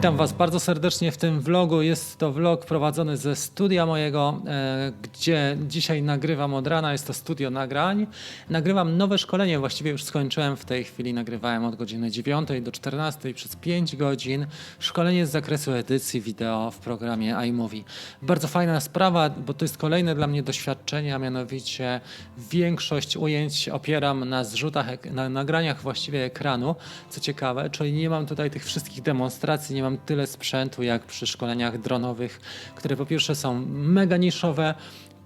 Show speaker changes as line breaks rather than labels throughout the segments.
Witam Was bardzo serdecznie w tym vlogu. Jest to vlog prowadzony ze studia mojego, e, gdzie dzisiaj nagrywam od rana. Jest to studio nagrań. Nagrywam nowe szkolenie, właściwie już skończyłem w tej chwili. Nagrywałem od godziny 9 do 14 przez 5 godzin. Szkolenie z zakresu edycji wideo w programie iMovie. Bardzo fajna sprawa, bo to jest kolejne dla mnie doświadczenie, a mianowicie większość ujęć opieram na zrzutach, na nagraniach właściwie ekranu, co ciekawe, czyli nie mam tutaj tych wszystkich demonstracji, nie mam tyle sprzętu jak przy szkoleniach dronowych, które po pierwsze są mega niszowe,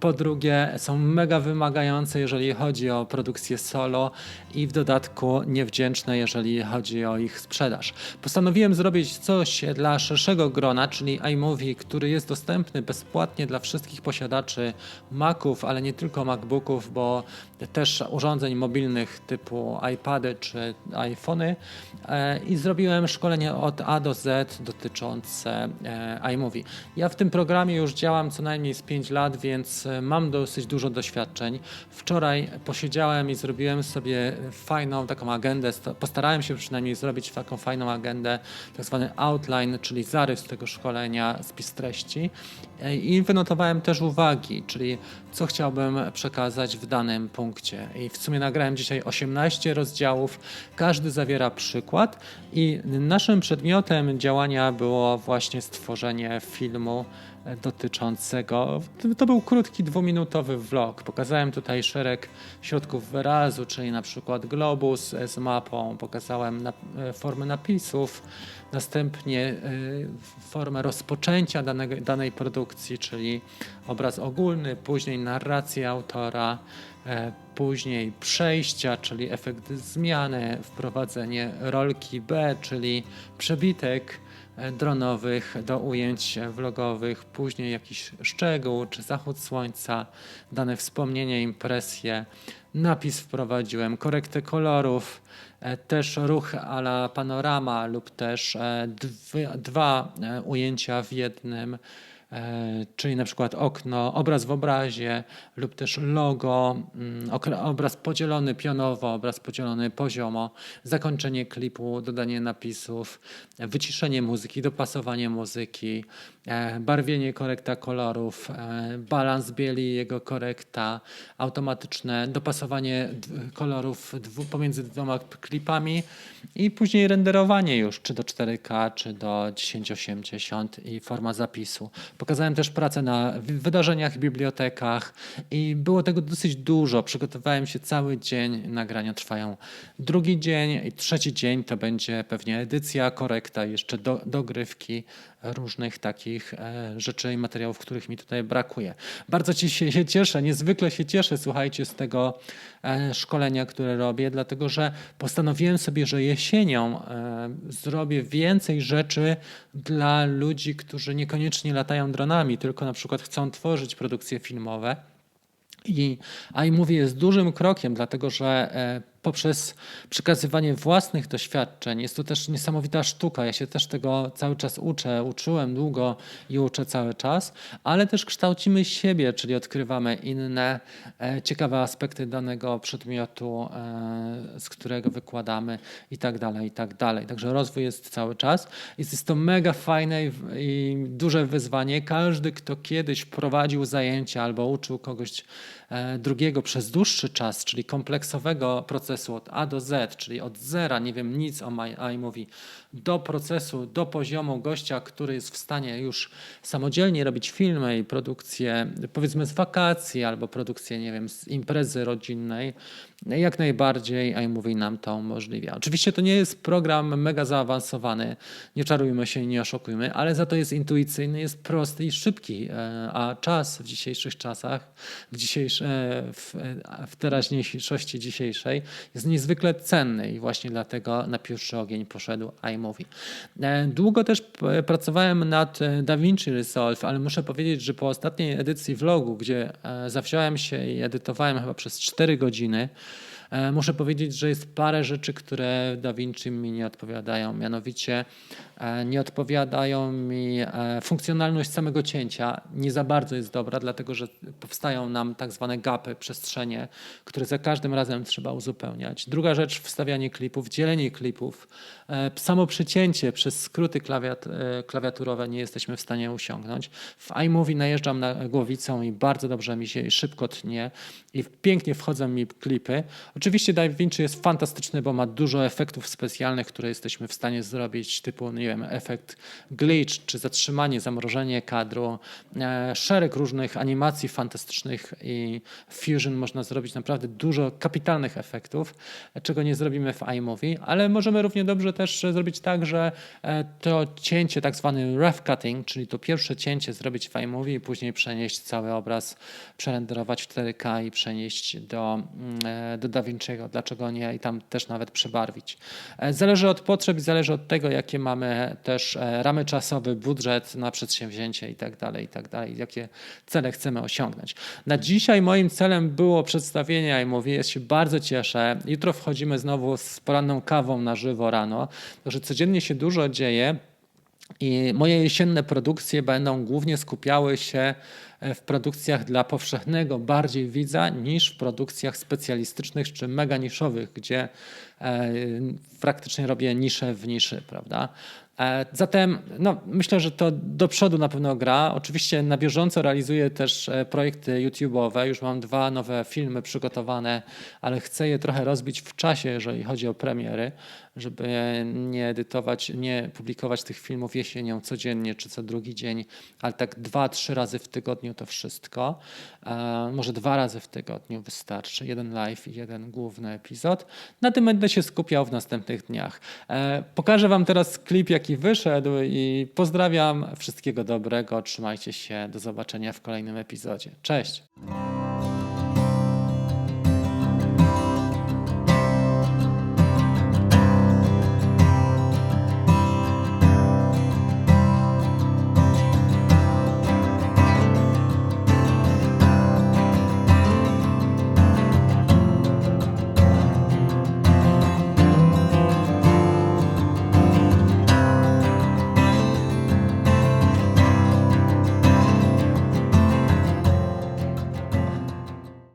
po drugie, są mega wymagające, jeżeli chodzi o produkcję solo i w dodatku niewdzięczne, jeżeli chodzi o ich sprzedaż. Postanowiłem zrobić coś dla szerszego grona, czyli iMovie, który jest dostępny bezpłatnie dla wszystkich posiadaczy Maców, ale nie tylko MacBooków, bo też urządzeń mobilnych typu iPady czy iPhony. E, I zrobiłem szkolenie od A do Z dotyczące e, iMovie. Ja w tym programie już działam co najmniej z 5 lat, więc e, mam dosyć dużo doświadczeń. Wczoraj posiedziałem i zrobiłem sobie fajną taką agendę. Postarałem się przynajmniej zrobić taką fajną agendę, tak zwany outline, czyli zarys tego szkolenia, spis treści. E, I wynotowałem też uwagi, czyli co chciałbym przekazać w danym punkcie. I w sumie nagrałem dzisiaj 18 rozdziałów, każdy zawiera przykład i naszym przedmiotem działania było właśnie stworzenie filmu e, dotyczącego. To był krótki, dwuminutowy vlog. Pokazałem tutaj szereg środków wyrazu, czyli na przykład globus z mapą, pokazałem na, e, formę napisów, następnie e, formę rozpoczęcia danego, danej produkcji, czyli obraz ogólny, później narracja autora, e, później przejścia, czyli efekt zmiany, wprowadzenie rolki B, czyli przebitek dronowych do ujęć vlogowych, później jakiś szczegół czy zachód słońca, dane wspomnienie, impresje, napis wprowadziłem, korektę kolorów, e, też ruch a la panorama lub też e, dwa e, ujęcia w jednym, e, czyli na przykład okno, obraz w obrazie lub też logo, mm, obraz podzielony pionowo, obraz podzielony poziomo, zakończenie klipu, dodanie napisów, e, wyciszenie muzyki, dopasowanie muzyki, e, barwienie, korekta kolorów, e, balans bieli, jego korekta, automatyczne dopasowanie kolorów pomiędzy dwoma klipami i później renderowanie już, czy do 4K, czy do 1080 i forma zapisu. Pokazałem też pracę na wydarzeniach, bibliotekach i było tego dosyć dużo. Przygotowałem się cały dzień, nagrania trwają drugi dzień i trzeci dzień to będzie pewnie edycja, korekta, jeszcze do, dogrywki różnych takich e, rzeczy i materiałów, których mi tutaj brakuje. Bardzo ci się, cieszę, niezwykle się cieszę, słuchajcie, z tego e, szkolenia, które robię, dlatego że postanowiłem sobie, że jesienią e, zrobię więcej rzeczy dla ludzi, którzy niekoniecznie latają dronami, tylko na przykład chcą tworzyć produkcje filmowe. I iMovie jest dużym krokiem, dlatego że poprzez przekazywanie własnych doświadczeń jest to też niesamowita sztuka. Ja się też tego cały czas uczę, uczyłem długo i uczę cały czas, ale też kształcimy siebie, czyli odkrywamy inne e, ciekawe aspekty danego przedmiotu, e, z którego wykładamy i tak dalej, i tak dalej. Także rozwój jest cały czas. Jest, to mega fajne i, duże wyzwanie. Każdy, kto kiedyś prowadził zajęcia albo uczył kogoś drugiego przez dłuższy czas, czyli kompleksowego procesu od A do Z, czyli od zera, nie wiem nic o iMovie, do procesu, do poziomu gościa, który jest w stanie już samodzielnie robić filmy i produkcje, powiedzmy z wakacji albo produkcję, nie wiem, z imprezy rodzinnej, jak najbardziej iMovie nam to umożliwia. Oczywiście to nie jest program mega zaawansowany, nie czarujmy się i nie oszukujmy, ale za to jest intuicyjny, jest prosty i szybki, e, a czas w dzisiejszych czasach, w, dzisiejsz, e, w, e, w teraźniejszości dzisiejszej jest niezwykle cenny i właśnie dlatego na pierwszy ogień poszedł iMovie. E, Długo też pracowałem nad DaVinci Resolve, ale muszę powiedzieć, że po ostatniej edycji vlogu, gdzie zawziąłem się i edytowałem chyba przez 4 godziny, Muszę powiedzieć, że jest parę rzeczy, które DaVinci mi nie odpowiadają. Mianowicie nie odpowiadają mi e, funkcjonalność samego cięcia. Nie za bardzo jest dobra, dlatego że powstają nam tak zwane gapy, przestrzenie, które za każdym razem trzeba uzupełniać. Druga rzecz, wstawianie klipów, dzielenie klipów. E, Samo przycięcie przez skróty klawiat, e, klawiaturowe nie jesteśmy w stanie osiągnąć. W iMovie najeżdżam na głowicą i bardzo dobrze mi się szybko tnie i pięknie wchodzą mi klipy. Oczywiście DaVinci jest fantastyczny, bo ma dużo efektów specjalnych, które jesteśmy w stanie zrobić, typu, wiem, efekt glitch, czy zatrzymanie, zamrożenie kadru, e, szereg różnych animacji fantastycznych i Fusion można zrobić naprawdę dużo kapitalnych efektów, czego nie zrobimy w iMovie, ale możemy równie dobrze też zrobić tak, że e, to cięcie, tak zwany rough cutting, czyli to pierwsze cięcie zrobić w iMovie i później przenieść cały obraz, przerenderować w 4K i przenieść do, mm, e, do DaVinci'ego. Dlaczego nie? I tam też nawet przebarwić. Zależy od potrzeb i zależy od tego, jakie mamy też e, ramy czasowe, budżet na przedsięwzięcie i tak dalej, i tak jakie cele chcemy osiągnąć. Na dzisiaj moim celem było przedstawienie iMovie. Ja się bardzo cieszę. Jutro wchodzimy znowu z poranną kawą na żywo rano, także codziennie się dużo dzieje. I moje jesienne produkcje będą głównie skupiały się w produkcjach dla powszechnego bardziej widza niż w produkcjach specjalistycznych czy mega niszowych, gdzie e, praktycznie robię niszę w niszy, prawda? E, Zatem no, myślę, że to do przodu na pewno gra. Oczywiście na bieżąco realizuję też e, projekty YouTube'owe. Już mam dwa nowe filmy przygotowane, ale chcę je trochę rozbić w czasie, jeżeli chodzi o premiery, żeby nie edytować, nie publikować tych filmów jesienią codziennie czy co drugi dzień, ale tak dwa, trzy razy w tygodniu to wszystko. E, Może dwa razy w tygodniu wystarczy. Jeden live i jeden główny epizod. Na tym będę się skupiał w następnych dniach. E, Pokażę Wam teraz klip, jaki wyszedł i pozdrawiam. Wszystkiego dobrego. Trzymajcie się. Do zobaczenia w kolejnym epizodzie. Cześć.